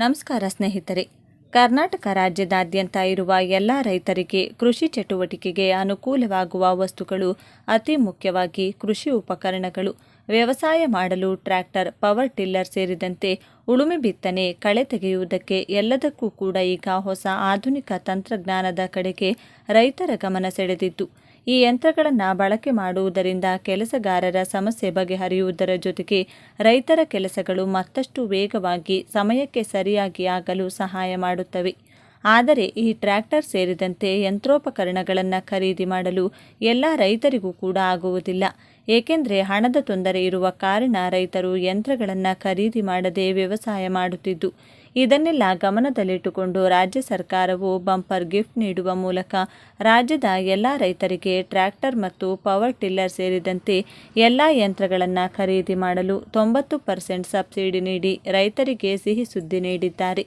ನಮಸ್ಕಾರ ಸ್ನೇಹಿತರೆ. ಕರ್ನಾಟಕ ರಾಜ್ಯದಾದ್ಯಂತ ಇರುವ ಎಲ್ಲ ರೈತರಿಗೆ ಕೃಷಿ ಚಟುವಟಿಕೆಗೆ ಅನುಕೂಲವಾಗುವ ವಸ್ತುಗಳು ಅತಿ ಮುಖ್ಯವಾಗಿ ಕೃಷಿ ಉಪಕರಣಗಳು. ವ್ಯವಸಾಯ ಮಾಡಲು ಟ್ರ್ಯಾಕ್ಟರ್, ಪವರ್ ಟಿಲ್ಲರ್ ಸೇರಿದಂತೆ ಉಳುಮೆ ಬಿತ್ತನೆ, ಕಳೆ ತೆಗೆಯುವುದಕ್ಕೆ ಎಲ್ಲದಕ್ಕೂ ಕೂಡ ಈಗ ಹೊಸ ಆಧುನಿಕ ತಂತ್ರಜ್ಞಾನದ ಕಡೆಗೆ ರೈತರ ಗಮನ ಸೆಳೆದಿದ್ದು ಈ ಯಂತ್ರಗಳನ್ನು ಬಳಕೆ ಮಾಡುವುದರಿಂದ ಕೆಲಸಗಾರರ ಸಮಸ್ಯೆ ಬಗೆಹರಿಯುವುದರ ಜೊತೆಗೆ ರೈತರ ಕೆಲಸಗಳು ಮತ್ತಷ್ಟು ವೇಗವಾಗಿ ಸಮಯಕ್ಕೆ ಸರಿಯಾಗಿ ಆಗಲು ಸಹಾಯ ಮಾಡುತ್ತವೆ. ಆದರೆ ಈ ಟ್ರ್ಯಾಕ್ಟರ್ ಸೇರಿದಂತೆ ಯಂತ್ರೋಪಕರಣಗಳನ್ನು ಖರೀದಿ ಮಾಡಲು ಎಲ್ಲ ರೈತರಿಗೂ ಕೂಡ ಆಗುವುದಿಲ್ಲ. ಏಕೆಂದರೆ ಹಣದ ತೊಂದರೆ ಇರುವ ಕಾರಣ ರೈತರು ಯಂತ್ರಗಳನ್ನು ಖರೀದಿ ಮಾಡದೆ ವ್ಯವಸಾಯ ಮಾಡುತ್ತಿದ್ದು. ಇದನ್ನೆಲ್ಲ ಗಮನದಲ್ಲಿಟ್ಟುಕೊಂಡು ರಾಜ್ಯ ಸರ್ಕಾರವು ಬಂಪರ್ ಗಿಫ್ಟ್ ನೀಡುವ ಮೂಲಕ ರಾಜ್ಯದ ಎಲ್ಲ ರೈತರಿಗೆ ಟ್ರ್ಯಾಕ್ಟರ್ ಮತ್ತು ಪವರ್ ಟಿಲ್ಲರ್ ಸೇರಿದಂತೆ ಎಲ್ಲ ಯಂತ್ರಗಳನ್ನು ಖರೀದಿ ಮಾಡಲು ತೊಂಬತ್ತು ಪರ್ಸೆಂಟ್ ಸಬ್ಸಿಡಿ ನೀಡಿ ರೈತರಿಗೆ ಸಿಹಿ ಸುದ್ದಿ ನೀಡಿದ್ದಾರೆ.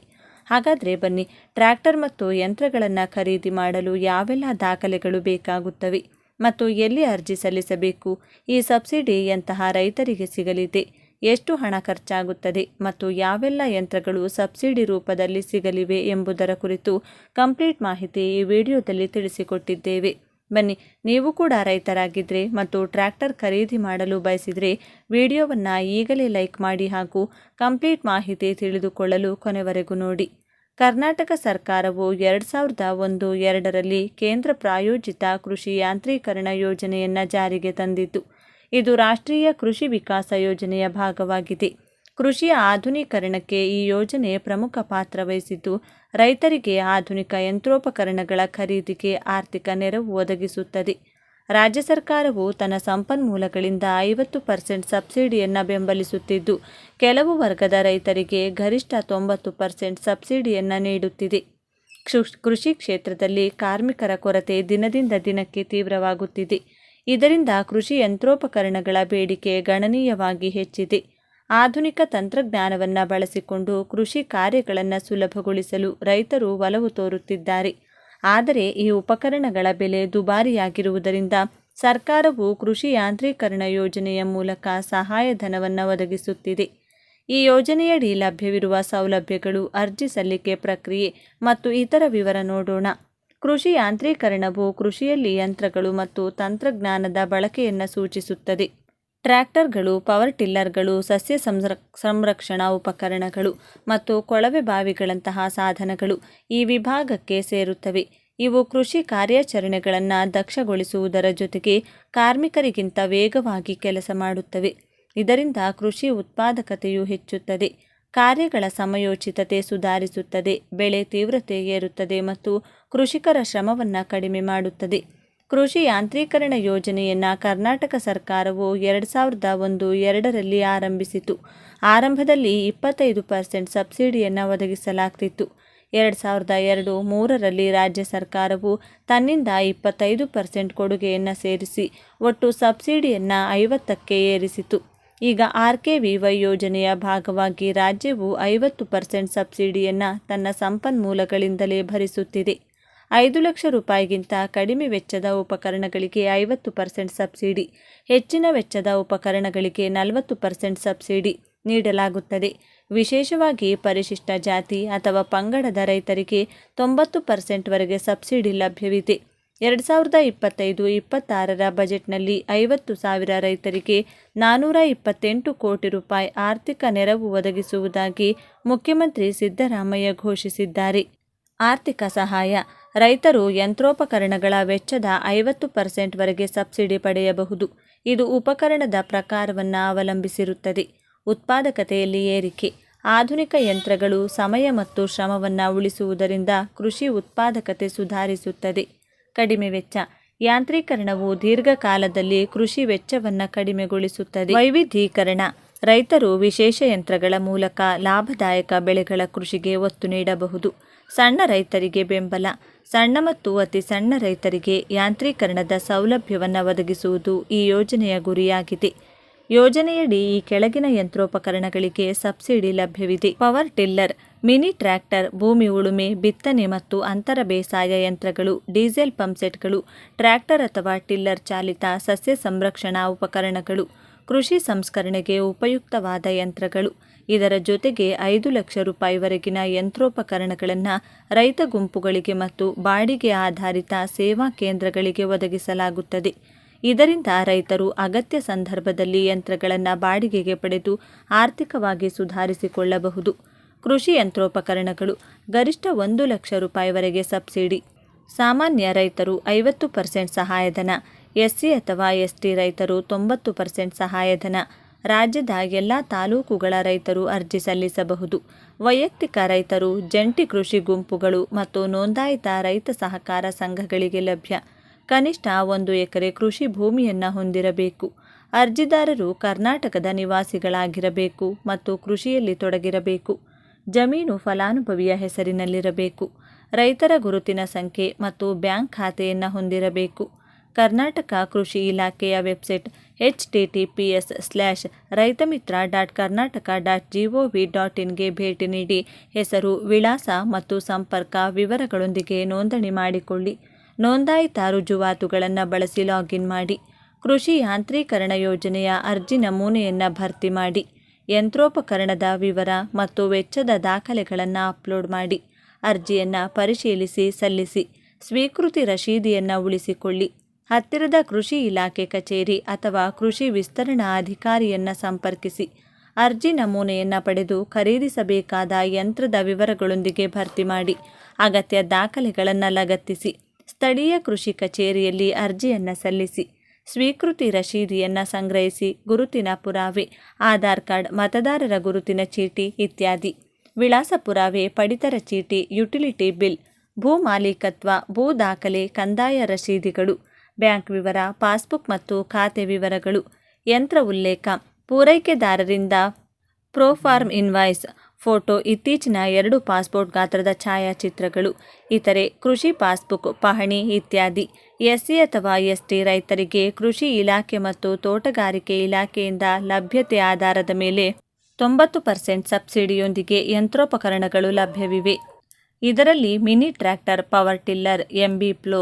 ಹಾಗಾದರೆ ಬನ್ನಿ, ಟ್ರ್ಯಾಕ್ಟರ್ ಮತ್ತು ಯಂತ್ರಗಳನ್ನು ಖರೀದಿ ಮಾಡಲು ಯಾವೆಲ್ಲ ದಾಖಲೆಗಳು ಬೇಕಾಗುತ್ತವೆ ಮತ್ತು ಎಲ್ಲಿ ಅರ್ಜಿ ಸಲ್ಲಿಸಬೇಕು? ಈ ಸಬ್ಸಿಡಿ ಎಂತಹ ರೈತರಿಗೆ ಸಿಗಲಿದೆ? ಎಷ್ಟು ಹಣ ಖರ್ಚಾಗುತ್ತದೆ ಮತ್ತು ಯಾವೆಲ್ಲ ಯಂತ್ರಗಳು ಸಬ್ಸಿಡಿ ರೂಪದಲ್ಲಿ ಸಿಗಲಿವೆ ಎಂಬುದರ ಕುರಿತು ಕಂಪ್ಲೀಟ್ ಮಾಹಿತಿ ಈ ವಿಡಿಯೋದಲ್ಲಿ ತಿಳಿಸಿಕೊಟ್ಟಿದ್ದೇವೆ. ಬನ್ನಿ, ನೀವು ಕೂಡ ರೈತರಾಗಿದ್ದರೆ ಮತ್ತು ಟ್ರ್ಯಾಕ್ಟರ್ ಖರೀದಿ ಮಾಡಲು ಬಯಸಿದರೆ ವಿಡಿಯೋವನ್ನು ಈಗಲೇ ಲೈಕ್ ಮಾಡಿ ಹಾಗೂ ಕಂಪ್ಲೀಟ್ ಮಾಹಿತಿ ತಿಳಿದುಕೊಳ್ಳಲು ಕೊನೆವರೆಗೂ ನೋಡಿ. ಕರ್ನಾಟಕ ಸರ್ಕಾರವು ಎರಡು ಸಾವಿರದ ಒಂದು ಎರಡರಲ್ಲಿ ಕೇಂದ್ರ ಪ್ರಾಯೋಜಿತ ಕೃಷಿ ಯಾಂತ್ರೀಕರಣ ಯೋಜನೆಯನ್ನು ಜಾರಿಗೆ ತಂದಿತ್ತು ಇದು ರಾಷ್ಟ್ರೀಯ ಕೃಷಿ ವಿಕಾಸ ಯೋಜನೆಯ ಭಾಗವಾಗಿದೆ. ಕೃಷಿಯ ಆಧುನೀಕರಣಕ್ಕೆ ಈ ಯೋಜನೆ ಪ್ರಮುಖ ಪಾತ್ರ ವಹಿಸಿದ್ದು, ರೈತರಿಗೆ ಆಧುನಿಕ ಯಂತ್ರೋಪಕರಣಗಳ ಖರೀದಿಗೆ ಆರ್ಥಿಕ ನೆರವು ಒದಗಿಸುತ್ತದೆ. ರಾಜ್ಯ ಸರ್ಕಾರವು ತನ್ನ ಸಂಪನ್ಮೂಲಗಳಿಂದ ಐವತ್ತು ಪರ್ಸೆಂಟ್ ಸಬ್ಸಿಡಿಯನ್ನು ಬೆಂಬಲಿಸುತ್ತಿದ್ದು, ಕೆಲವು ವರ್ಗದ ರೈತರಿಗೆ ಗರಿಷ್ಠ ತೊಂಬತ್ತು ಪರ್ಸೆಂಟ್ ಸಬ್ಸಿಡಿಯನ್ನು ನೀಡುತ್ತಿದೆ. ಕೃಷಿ ಕ್ಷೇತ್ರದಲ್ಲಿ ಕಾರ್ಮಿಕರ ಕೊರತೆ ದಿನದಿಂದ ದಿನಕ್ಕೆ ತೀವ್ರವಾಗುತ್ತಿದೆ. ಇದರಿಂದ ಕೃಷಿ ಯಂತ್ರೋಪಕರಣಗಳ ಬೇಡಿಕೆ ಗಣನೀಯವಾಗಿ ಹೆಚ್ಚಿದೆ. ಆಧುನಿಕ ತಂತ್ರಜ್ಞಾನವನ್ನು ಬಳಸಿಕೊಂಡು ಕೃಷಿ ಕಾರ್ಯಗಳನ್ನು ಸುಲಭಗೊಳಿಸಲು ರೈತರು ಒಲವು ತೋರುತ್ತಿದ್ದಾರೆ. ಆದರೆ ಈ ಉಪಕರಣಗಳ ಬೆಲೆ ದುಬಾರಿಯಾಗಿರುವುದರಿಂದ ಸರ್ಕಾರವು ಕೃಷಿ ಯಾಂತ್ರೀಕರಣ ಯೋಜನೆಯ ಮೂಲಕ ಸಹಾಯಧನವನ್ನು ಒದಗಿಸುತ್ತಿದೆ. ಈ ಯೋಜನೆಯಡಿ ಲಭ್ಯವಿರುವ ಸೌಲಭ್ಯಗಳು ಅರ್ಜಿ ಸಲ್ಲಿಕೆ ಪ್ರಕ್ರಿಯೆ ಮತ್ತು ಇತರ ವಿವರ ನೋಡೋಣ. ಕೃಷಿ ಯಾಂತ್ರೀಕರಣವು ಕೃಷಿಯಲ್ಲಿ ಯಂತ್ರಗಳು ಮತ್ತು ತಂತ್ರಜ್ಞಾನದ ಬಳಕೆಯನ್ನು ಸೂಚಿಸುತ್ತದೆ. ಟ್ರ್ಯಾಕ್ಟರ್ಗಳು, ಪವರ್ ಟಿಲ್ಲರ್ಗಳು, ಸಸ್ಯ ಸಂರಕ್ಷಣಾ ಉಪಕರಣಗಳು ಮತ್ತು ಕೊಳವೆ ಬಾವಿಗಳಂತಹ ಸಾಧನಗಳು ಈ ವಿಭಾಗಕ್ಕೆ ಸೇರುತ್ತವೆ. ಇವು ಕೃಷಿ ಕಾರ್ಯಾಚರಣೆಗಳನ್ನು ದಕ್ಷಗೊಳಿಸುವುದರ ಜೊತೆಗೆ ಕಾರ್ಮಿಕರಿಗಿಂತ ವೇಗವಾಗಿ ಕೆಲಸ ಮಾಡುತ್ತವೆ. ಇದರಿಂದ ಕೃಷಿ ಉತ್ಪಾದಕತೆಯು ಹೆಚ್ಚುತ್ತದೆ. ಕಾರ್ಯಗಳ ಸಮಯೋಚಿತತೆ ಸುಧಾರಿಸುತ್ತದೆ, ಬೆಳೆ ತೀವ್ರತೆ ಏರುತ್ತದೆ ಮತ್ತು ಕೃಷಿಕರ ಶ್ರಮವನ್ನು ಕಡಿಮೆ ಮಾಡುತ್ತದೆ. ಕೃಷಿ ಯಾಂತ್ರೀಕರಣ ಯೋಜನೆಯನ್ನು ಕರ್ನಾಟಕ ಸರ್ಕಾರವು ಎರಡು ಸಾವಿರದ ಒಂದು ಎರಡರಲ್ಲಿ ಆರಂಭಿಸಿತು. ಆರಂಭದಲ್ಲಿ ಇಪ್ಪತ್ತೈದು ಪರ್ಸೆಂಟ್ ಸಬ್ಸಿಡಿಯನ್ನು ಒದಗಿಸಲಾಗ್ತಿತ್ತು. ಎರಡು ಸಾವಿರದ ಎರಡು ಮೂರರಲ್ಲಿ ರಾಜ್ಯ ಸರ್ಕಾರವು ತನ್ನಿಂದ ಇಪ್ಪತ್ತೈದು ಪರ್ಸೆಂಟ್ ಕೊಡುಗೆಯನ್ನು ಸೇರಿಸಿ, ಒಟ್ಟು ಸಬ್ಸಿಡಿಯನ್ನು ಐವತ್ತಕ್ಕೆ ಏರಿಸಿತು. ಈಗ ಆರ್ ಕೆ ಯೋಜನೆಯ ಭಾಗವಾಗಿ ರಾಜ್ಯವು ಐವತ್ತು ಪರ್ಸೆಂಟ್ ಸಬ್ಸಿಡಿಯನ್ನು ತನ್ನ ಸಂಪನ್ಮೂಲಗಳಿಂದಲೇ ಭರಿಸುತ್ತಿದೆ. ಐದು ಲಕ್ಷ ರೂಪಾಯಿಗಿಂತ ಕಡಿಮೆ ವೆಚ್ಚದ ಉಪಕರಣಗಳಿಗೆ ಐವತ್ತು ಪರ್ಸೆಂಟ್ ಸಬ್ಸಿಡಿ, ಹೆಚ್ಚಿನ ವೆಚ್ಚದ ಉಪಕರಣಗಳಿಗೆ ನಲವತ್ತು ಪರ್ಸೆಂಟ್ ಸಬ್ಸಿಡಿ ನೀಡಲಾಗುತ್ತದೆ. ವಿಶೇಷವಾಗಿ ಪರಿಶಿಷ್ಟ ಜಾತಿ ಅಥವಾ ಪಂಗಡದ ರೈತರಿಗೆ ತೊಂಬತ್ತು ಪರ್ಸೆಂಟ್ವರೆಗೆ ಸಬ್ಸಿಡಿ ಲಭ್ಯವಿದೆ. ಎರಡು ಸಾವಿರದ ಇಪ್ಪತ್ತೈದು ಇಪ್ಪತ್ತಾರರ ಬಜೆಟ್ನಲ್ಲಿ ಐವತ್ತು ಸಾವಿರ ರೈತರಿಗೆ ನಾನ್ನೂರ ಇಪ್ಪತ್ತೆಂಟು ಕೋಟಿ ರೂಪಾಯಿ ಆರ್ಥಿಕ ನೆರವು ಒದಗಿಸುವುದಾಗಿ ಮುಖ್ಯಮಂತ್ರಿ ಸಿದ್ದರಾಮಯ್ಯ ಘೋಷಿಸಿದ್ದಾರೆ. ಆರ್ಥಿಕ ಸಹಾಯ. ರೈತರು ಯಂತ್ರೋಪಕರಣಗಳ ವೆಚ್ಚದ ಐವತ್ತು ಪರ್ಸೆಂಟ್ವರೆಗೆ ಸಬ್ಸಿಡಿ ಪಡೆಯಬಹುದು. ಇದು ಉಪಕರಣದ ಪ್ರಕಾರವನ್ನು ಅವಲಂಬಿಸಿರುತ್ತದೆ. ಉತ್ಪಾದಕತೆಯಲ್ಲಿ ಏರಿಕೆ. ಆಧುನಿಕ ಯಂತ್ರಗಳು ಸಮಯ ಮತ್ತು ಶ್ರಮವನ್ನು ಉಳಿಸುವುದರಿಂದ ಕೃಷಿ ಉತ್ಪಾದಕತೆ ಸುಧಾರಿಸುತ್ತದೆ. ಕಡಿಮೆ ವೆಚ್ಚ. ಯಾಂತ್ರೀಕರಣವು ದೀರ್ಘಕಾಲದಲ್ಲಿ ಕೃಷಿ ವೆಚ್ಚವನ್ನು ಕಡಿಮೆಗೊಳಿಸುತ್ತದೆ. ವೈವಿಧ್ಯೀಕರಣ. ರೈತರು ವಿಶೇಷ ಯಂತ್ರಗಳ ಮೂಲಕ ಲಾಭದಾಯಕ ಬೆಳೆಗಳ ಕೃಷಿಗೆ ಒತ್ತು ನೀಡಬಹುದು. ಸಣ್ಣ ರೈತರಿಗೆ ಬೆಂಬಲ. ಸಣ್ಣ ಮತ್ತು ಅತಿ ಸಣ್ಣ ರೈತರಿಗೆ ಯಾಂತ್ರೀಕರಣದ ಸೌಲಭ್ಯವನ್ನು ಒದಗಿಸುವುದು ಈ ಯೋಜನೆಯ ಗುರಿಯಾಗಿದೆ. ಯೋಜನೆಯಡಿ ಈ ಕೆಳಗಿನ ಯಂತ್ರೋಪಕರಣಗಳಿಗೆ ಸಬ್ಸಿಡಿ ಲಭ್ಯವಿದೆ. Power tiller. ಮಿನಿ ಟ್ರ್ಯಾಕ್ಟರ್, ಭೂಮಿ ಉಳುಮೆ, ಬಿತ್ತನೆ ಮತ್ತು ಅಂತರ ಬೇಸಾಯ ಯಂತ್ರಗಳು, ಡೀಸೆಲ್ ಪಂಪ್ಸೆಟ್ಗಳು ಟ್ರ್ಯಾಕ್ಟರ್ ಅಥವಾ ಟಿಲ್ಲರ್ ಚಾಲಿತ ಸಸ್ಯ ಸಂರಕ್ಷಣಾ ಉಪಕರಣಗಳು, ಕೃಷಿ ಸಂಸ್ಕರಣೆಗೆ ಉಪಯುಕ್ತವಾದ ಯಂತ್ರಗಳು. ಇದರ ಜೊತೆಗೆ ಐದು ಲಕ್ಷ ರೂಪಾಯಿವರೆಗಿನ ಯಂತ್ರೋಪಕರಣಗಳನ್ನು ರೈತ ಗುಂಪುಗಳಿಗೆ ಮತ್ತು ಬಾಡಿಗೆ ಆಧಾರಿತ ಸೇವಾ ಕೇಂದ್ರಗಳಿಗೆ ಒದಗಿಸಲಾಗುತ್ತದೆ. ಇದರಿಂದ ರೈತರು ಅಗತ್ಯ ಸಂದರ್ಭದಲ್ಲಿ ಯಂತ್ರಗಳನ್ನು ಬಾಡಿಗೆಗೆ ಪಡೆದು ಆರ್ಥಿಕವಾಗಿ ಸುಧಾರಿಸಿಕೊಳ್ಳಬಹುದು. ಕೃಷಿ ಯಂತ್ರೋಪಕರಣಗಳು ಗರಿಷ್ಠ ಒಂದು ಲಕ್ಷ ರೂಪಾಯಿವರೆಗೆ ಸಬ್ಸಿಡಿ. ಸಾಮಾನ್ಯ ರೈತರು ಐವತ್ತು ಪರ್ಸೆಂಟ್ ಸಹಾಯಧನ, ಎಸ್ಸಿ ಅಥವಾ ಎಸ್ಟಿ ರೈತರು ತೊಂಬತ್ತು ಪರ್ಸೆಂಟ್ ಸಹಾಯಧನ. ರಾಜ್ಯದ ಎಲ್ಲ ತಾಲೂಕುಗಳ ರೈತರು ಅರ್ಜಿ ಸಲ್ಲಿಸಬಹುದು. ವೈಯಕ್ತಿಕ ರೈತರು, ಜಂಟಿ ಕೃಷಿ ಗುಂಪುಗಳು ಮತ್ತು ನೋಂದಾಯಿತ ರೈತ ಸಹಕಾರ ಸಂಘಗಳಿಗೆ ಲಭ್ಯ. ಕನಿಷ್ಠ ಒಂದು ಎಕರೆ ಕೃಷಿ ಭೂಮಿಯನ್ನು ಹೊಂದಿರಬೇಕು. ಅರ್ಜಿದಾರರು ಕರ್ನಾಟಕದ ನಿವಾಸಿಗಳಾಗಿರಬೇಕು ಮತ್ತು ಕೃಷಿಯಲ್ಲಿ ತೊಡಗಿರಬೇಕು. ಜಮೀನು ಫಲಾನುಭವಿಯ ಹೆಸರಿನಲ್ಲಿರಬೇಕು. ರೈತರ ಗುರುತಿನ ಸಂಖ್ಯೆ ಮತ್ತು ಬ್ಯಾಂಕ್ ಖಾತೆಯನ್ನು ಹೊಂದಿರಬೇಕು. ಕರ್ನಾಟಕ ಕೃಷಿ ಇಲಾಖೆಯ website H T T P S slash Raitamitra dot Karnataka dot G O V dot ಇನ್ಗೆ ಭೇಟಿ ನೀಡಿ ಹೆಸರು, ವಿಳಾಸ ಮತ್ತು ಸಂಪರ್ಕ ವಿವರಗಳೊಂದಿಗೆ ನೋಂದಣಿ ಮಾಡಿಕೊಳ್ಳಿ. ನೋಂದಾಯಿತ ರುಜುವಾತುಗಳನ್ನು ಬಳಸಿ ಲಾಗಿನ್ ಮಾಡಿ. ಕೃಷಿ ಯಾಂತ್ರೀಕರಣ ಯೋಜನೆಯ ಅರ್ಜಿ ನಮೂನೆಯನ್ನು ಭರ್ತಿ ಮಾಡಿ. ಯಂತ್ರೋಪಕರಣದ ವಿವರ ಮತ್ತು ವೆಚ್ಚದ ದಾಖಲೆಗಳನ್ನು ಅಪ್ಲೋಡ್ ಮಾಡಿ. ಅರ್ಜಿಯನ್ನು ಪರಿಶೀಲಿಸಿ ಸಲ್ಲಿಸಿ. ಸ್ವೀಕೃತಿ ರಶೀದಿಯನ್ನು ಉಳಿಸಿಕೊಳ್ಳಿ. ಹತ್ತಿರದ ಕೃಷಿ ಇಲಾಖೆ ಕಚೇರಿ ಅಥವಾ ಕೃಷಿ ವಿಸ್ತರಣಾ ಅಧಿಕಾರಿಯನ್ನು ಸಂಪರ್ಕಿಸಿ. ಅರ್ಜಿ ನಮೂನೆಯನ್ನು ಪಡೆದು ಖರೀದಿಸಬೇಕಾದ ಯಂತ್ರದ ವಿವರಗಳೊಂದಿಗೆ ಭರ್ತಿ ಮಾಡಿ. ಅಗತ್ಯ ದಾಖಲೆಗಳನ್ನು ಲಗತ್ತಿಸಿ. ಸ್ಥಳೀಯ ಕೃಷಿ ಕಚೇರಿಯಲ್ಲಿ ಅರ್ಜಿಯನ್ನು ಸಲ್ಲಿಸಿ. ಸ್ವೀಕೃತಿ ರಶೀದಿಯನ್ನು ಸಂಗ್ರಹಿಸಿ ಗುರುತಿನ ಪುರಾವೆ, ಆಧಾರ್ ಕಾರ್ಡ್, ಮತದಾರರ ಗುರುತಿನ ಚೀಟಿ ಇತ್ಯಾದಿ. ವಿಳಾಸ ಪುರಾವೆ, ಪಡಿತರ ಚೀಟಿ, ಯುಟಿಲಿಟಿ ಬಿಲ್, ಭೂ ಮಾಲೀಕತ್ವ, ಭೂ ದಾಖಲೆ, ಕಂದಾಯ ರಶೀದಿಗಳು, ಬ್ಯಾಂಕ್ ವಿವರ, ಪಾಸ್ಬುಕ್ ಮತ್ತು ಖಾತೆ ವಿವರಗಳು, ಯಂತ್ರ ಉಲ್ಲೇಖ, ಪೂರೈಕೆದಾರರಿಂದ ಪ್ರೋಫಾರ್ಮ್ ಇನ್ವಾಯ್ಸ್ ಫೋಟೋ ಇತ್ತೀಚಿನ ಎರಡು ಪಾಸ್ಪೋರ್ಟ್ ಗಾತ್ರದ ಛಾಯಾಚಿತ್ರಗಳು, ಇತರೆ ಕೃಷಿ ಪಾಸ್ಬುಕ್ ಪಹಣಿ ಇತ್ಯಾದಿ. ಎಸ್ಸಿ ಅಥವಾ ಎಸ್ಟಿ ರೈತರಿಗೆ ಕೃಷಿ ಇಲಾಖೆ ಮತ್ತು ತೋಟಗಾರಿಕೆ ಇಲಾಖೆಯಿಂದ ಲಭ್ಯತೆ ಆಧಾರದ ಮೇಲೆ ತೊಂಬತ್ತು ಪರ್ಸೆಂಟ್ ಸಬ್ಸಿಡಿಯೊಂದಿಗೆ ಯಂತ್ರೋಪಕರಣಗಳು ಲಭ್ಯವಿವೆ. ಇದರಲ್ಲಿ mini tractor power tiller, MB plough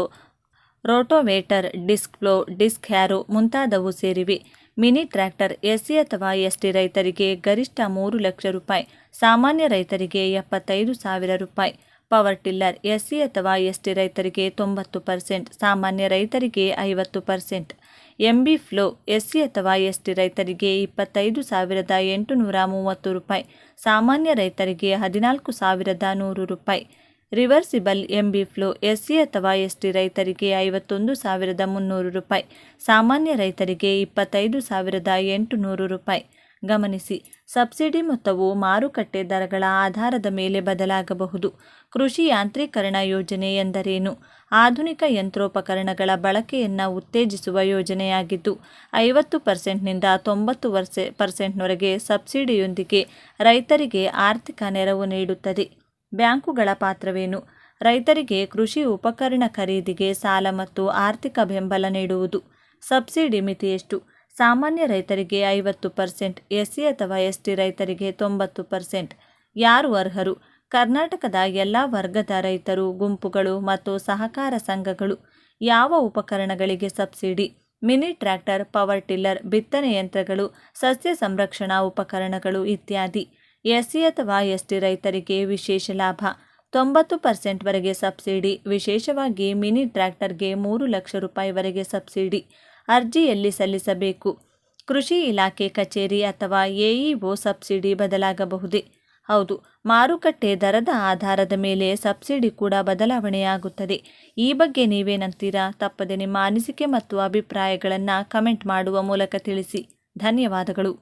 rotavator, disc plough disc harrow ಮುಂತಾದವು ಸೇರಿವೆ. ಮಿನಿ ಟ್ರ್ಯಾಕ್ಟರ್ ಎಸ್ಸಿ ಅಥವಾ ಎಸ್ಟಿ ರೈತರಿಗೆ ಗರಿಷ್ಠ ಮೂರು ಲಕ್ಷ ರೂಪಾಯಿ, ಸಾಮಾನ್ಯ ರೈತರಿಗೆ ಎಪ್ಪತ್ತೈದು ಸಾವಿರ ರೂಪಾಯಿ. ಪವರ್ ಟಿಲ್ಲರ್ ಎಸ್ಸಿ ಅಥವಾ ಎಸ್ಟಿ ರೈತರಿಗೆ ತೊಂಬತ್ತು ಪರ್ಸೆಂಟ್, ಸಾಮಾನ್ಯ ರೈತರಿಗೆ ಐವತ್ತು ಪರ್ಸೆಂಟ್. ಎಂಬಿ ಫ್ಲೋ ಎಸ್ಸಿ ಅಥವಾ ಎಸ್ಟಿ ರೈತರಿಗೆ ಇಪ್ಪತ್ತೈದು ಸಾವಿರದ ಎಂಟುನೂರ ಮೂವತ್ತು ರೂಪಾಯಿ, ಸಾಮಾನ್ಯ ರೈತರಿಗೆ ಹದಿನಾಲ್ಕು ಸಾವಿರದ ನೂರು ರೂಪಾಯಿ. ರಿವರ್ಸಿಬಲ್ ಎಂಬಿ ಫ್ಲೋ ಎಸ್ಸಿ ಅಥವಾ ಎಸ್ಟಿ ರೈತರಿಗೆ ಐವತ್ತೊಂದು ಸಾವಿರದ ಮುನ್ನೂರು ರೂಪಾಯಿ, ಸಾಮಾನ್ಯ ರೈತರಿಗೆ ಇಪ್ಪತ್ತೈದು ಸಾವಿರದ ಎಂಟುನೂರು ರೂಪಾಯಿ. ಗಮನಿಸಿ, ಸಬ್ಸಿಡಿ ಮೊತ್ತವು ಮಾರುಕಟ್ಟೆ ದರಗಳ ಆಧಾರದ ಮೇಲೆ ಬದಲಾಗಬಹುದು. ಕೃಷಿ ಯಾಂತ್ರೀಕರಣ ಯೋಜನೆ ಎಂದರೇನು? ಆಧುನಿಕ ಯಂತ್ರೋಪಕರಣಗಳ ಬಳಕೆಯನ್ನು ಉತ್ತೇಜಿಸುವ ಯೋಜನೆಯಾಗಿದ್ದು, ಐವತ್ತು ಪರ್ಸೆಂಟ್ನಿಂದ ತೊಂಬತ್ತು ವರ್ಷ ಪರ್ಸೆಂಟ್ನವರೆಗೆ ಸಬ್ಸಿಡಿಯೊಂದಿಗೆ ರೈತರಿಗೆ ಆರ್ಥಿಕ ನೆರವು ನೀಡುತ್ತದೆ. ಬ್ಯಾಂಕುಗಳ ಪಾತ್ರವೇನು? ರೈತರಿಗೆ ಕೃಷಿ ಉಪಕರಣ ಖರೀದಿಗೆ ಸಾಲ ಮತ್ತು ಆರ್ಥಿಕ ಬೆಂಬಲ ನೀಡುವುದು. ಸಬ್ಸಿಡಿ ಮಿತಿ ಎಷ್ಟು? ಸಾಮಾನ್ಯ ರೈತರಿಗೆ ಐವತ್ತು ಪರ್ಸೆಂಟ್, ಎಸ್ಸಿ ಅಥವಾ ಎಸ್ಟಿ ರೈತರಿಗೆ ತೊಂಬತ್ತು ಪರ್ಸೆಂಟ್. ಯಾರು ಅರ್ಹರು? ಕರ್ನಾಟಕದ ಎಲ್ಲ ವರ್ಗದ ರೈತರು, ಗುಂಪುಗಳು ಮತ್ತು ಸಹಕಾರ ಸಂಘಗಳು. ಯಾವ ಉಪಕರಣಗಳಿಗೆ subsidy? Mini tractor, power tiller, ಬಿತ್ತನೆ ಯಂತ್ರಗಳು, ಸಸ್ಯ ಸಂರಕ್ಷಣಾ ಉಪಕರಣಗಳು ಇತ್ಯಾದಿ. ಎಸ್ಸಿ ಅಥವಾ ಎಸ್ಟಿ ರೈತರಿಗೆ ವಿಶೇಷ ಲಾಭ. ತೊಂಬತ್ತು ಪರ್ಸೆಂಟ್ವರೆಗೆ ಸಬ್ಸಿಡಿ, ವಿಶೇಷವಾಗಿ ಮಿನಿ ಟ್ರ್ಯಾಕ್ಟರ್ಗೆ ಮೂರು ಲಕ್ಷ ರೂಪಾಯಿವರೆಗೆ ಸಬ್ಸಿಡಿ ಅರ್ಜಿಯಲ್ಲಿ ಸಲ್ಲಿಸಬೇಕು. ಕೃಷಿ ಇಲಾಖೆ ಕಚೇರಿ ಅಥವಾ ಎಇಒ ಸಬ್ಸಿಡಿ ಬದಲಾಗಬಹುದೇ? ಹೌದು, ಮಾರುಕಟ್ಟೆ ದರದ ಆಧಾರದ ಮೇಲೆ ಸಬ್ಸಿಡಿ ಕೂಡ ಬದಲಾವಣೆಯಾಗುತ್ತದೆ. ಈ ಬಗ್ಗೆ ನೀವೇನಂತೀರಾ? ತಪ್ಪದೆ ನಿಮ್ಮ ಅನಿಸಿಕೆ ಮತ್ತು ಅಭಿಪ್ರಾಯಗಳನ್ನು ಕಮೆಂಟ್ ಮಾಡುವ ಮೂಲಕ ತಿಳಿಸಿ. ಧನ್ಯವಾದಗಳು.